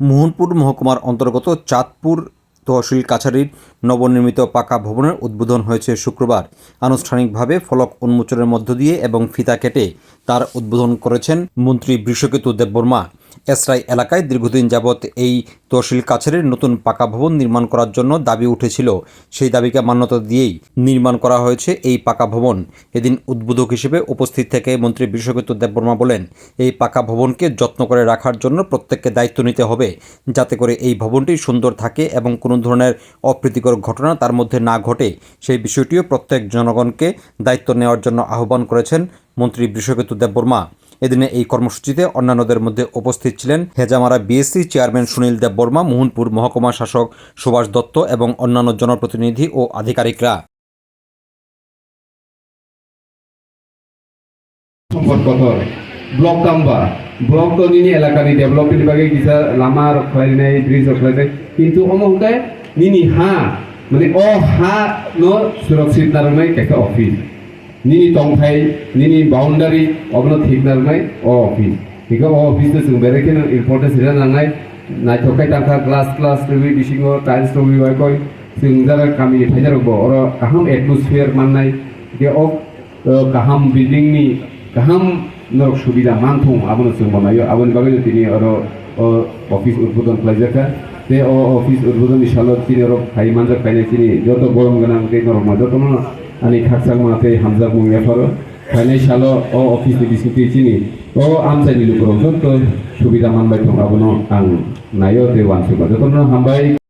মোহনপুর মহকুমার অন্তর্গত চাঁদপুর তহসিল কাছারির নবনির্মিত পাকা ভবনের উদ্বোধন হয়েছে শুক্রবার। আনুষ্ঠানিকভাবে ফলক উন্মোচনের মধ্য দিয়ে এবং ফিতা কেটে তার উদ্বোধন করেছেন মন্ত্রী বিশ্বকেতু দেববর্মা। এসরাই এলাকায় দীর্ঘদিন যাবৎ এই তহসিল কাছারির নতুন পাকা ভবন নির্মাণ করার জন্য দাবি উঠেছিল। সেই দাবিকে মান্যতা দিয়েই নির্মাণ করা হয়েছে এই পাকা ভবন। এদিন উদ্বোধক হিসেবে উপস্থিত থেকে মন্ত্রী বৃষকেতু দেববর্মা বলেন, এই পাকা ভবনকে যত্ন করে রাখার জন্য প্রত্যেককে দায়িত্ব নিতে হবে, যাতে করে এই ভবনটি সুন্দর থাকে এবং কোনো ধরনের অপ্রীতিকর ঘটনা তার মধ্যে না ঘটে। সেই বিষয়টিও প্রত্যেক জনগণকে দায়িত্ব নেওয়ার জন্য আহ্বান করেছেন মন্ত্রী বৃষকেতু দেববর্মা এদিনে এই কর্মসূচিতে অন্যান্যদের মধ্যে উপস্থিত ছিলেন হেজামারা বিএসসি চেয়ারম্যান সুনীল দেববর্মা মোহনপুর মহকুমা শাসক সুভাষ দত্ত এবং অন্যান্য জনপ্রতিনিধি ও আধিকারিকরা। ব্লক তো নিনি এলাকানি ডেভেলপমেন্ট বাগে কিসা লামা রখাই নাই ব্রিজ রখাই নাই। কিন্তু অমহকে নিনি হা মানে অ হা ন সুরক্ষিত নারনাই কেকে office nini tongthai nini boundary oblo thigdar mai o office hiko o office de sung bere ken importance ra nangai nai thokai tangkha class class rewi bisingo tiles rewi wai koi sung jara kami thajar bo oro kaham atmosphere mannai je o kaham building ni kaham নরক সুবিধা মানথুম আবন sum বানাইও আবন বাগে তিনি আরও office উদ্বোধন করাইজাকা তে office উদ্বোধন ইনশাআল্লাহ তিনি আরও খাই মানজা খাইলে তিনি যত গরম গনাম কে গরম যত মনে ani khaksak mate hamzak mung ya paro khane shalo o office ni diskuti chini o amsa ni lukro to subida man bai tong abono ang nayo te wan suba to no hambai